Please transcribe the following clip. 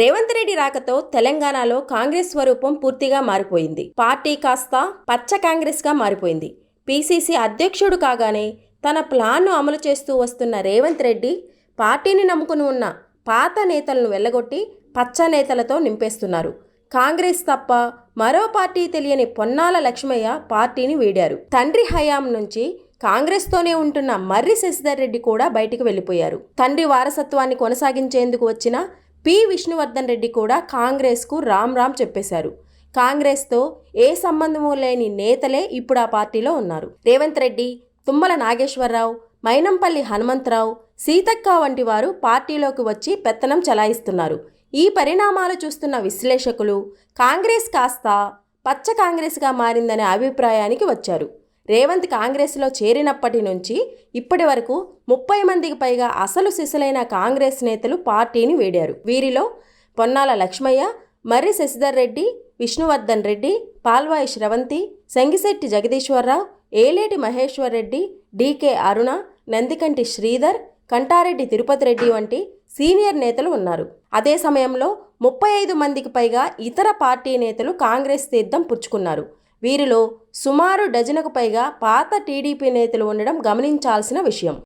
రేవంత్ రెడ్డి రాకతో తెలంగాణలో కాంగ్రెస్ స్వరూపం పూర్తిగా మారిపోయింది. పార్టీ కాస్త పచ్చ కాంగ్రెస్గా మారిపోయింది. పీసీసీ అధ్యక్షుడు కాగానే తన ప్లాన్ను అమలు చేస్తూ వస్తున్న రేవంత్ రెడ్డి పార్టీని నమ్ముకుని ఉన్న పాత నేతలను వెళ్ళగొట్టి పచ్చ నేతలతో నింపేస్తున్నారు. కాంగ్రెస్ తప్ప మరో పార్టీ తెలియని పొన్నాల లక్ష్మయ్య పార్టీని వీడారు. తండ్రి హయాం నుంచి కాంగ్రెస్తోనే ఉంటున్న మర్రి శశిధర్ రెడ్డి కూడా బయటికి వెళ్ళిపోయారు. తండ్రి వారసత్వాన్ని కొనసాగించేందుకు వచ్చిన పి. విష్ణువర్ధన్ రెడ్డి కూడా కాంగ్రెస్కు రామ్ రామ్ చెప్పేశారు. కాంగ్రెస్తో ఏ సంబంధము లేని నేతలే ఇప్పుడు ఆ పార్టీలో ఉన్నారు. రేవంత్ రెడ్డి తుమ్మల నాగేశ్వరరావు మైనంపల్లి హనుమంతరావు సీతక్క వంటి వారు పార్టీలోకి వచ్చి పెత్తనం చలాయిస్తున్నారు. ఈ పరిణామాలు చూస్తున్న విశ్లేషకులు కాంగ్రెస్ కాస్త పచ్చ కాంగ్రెస్గా మారిందనే అభిప్రాయానికి వచ్చారు. రేవంత్ కాంగ్రెస్లో చేరినప్పటి నుంచి ఇప్పటి వరకు ముప్పై మందికి పైగా అసలు సిసలైన కాంగ్రెస్ నేతలు పార్టీని వీడారు. వీరిలో పొన్నాల లక్ష్మయ్య మర్రి శశిధర్ రెడ్డి విష్ణువర్ధన్ రెడ్డి పాల్వాయి శ్రవంతి సంగిశెట్టి జగదీశ్వరరావు ఏలేటి మహేశ్వర్ రెడ్డి డీకే అరుణ నందికంటి శ్రీధర్ కంటారెడ్డి తిరుపతి రెడ్డి వంటి సీనియర్ నేతలు ఉన్నారు. అదే సమయంలో ముప్పై ఐదు మందికి పైగా ఇతర పార్టీ నేతలు కాంగ్రెస్ తీర్థం పుచ్చుకున్నారు. వీరిలో సుమారు డజనుకు పైగా పాత టీడీపీ నేతలు ఉండడం గమనించాల్సిన విషయం.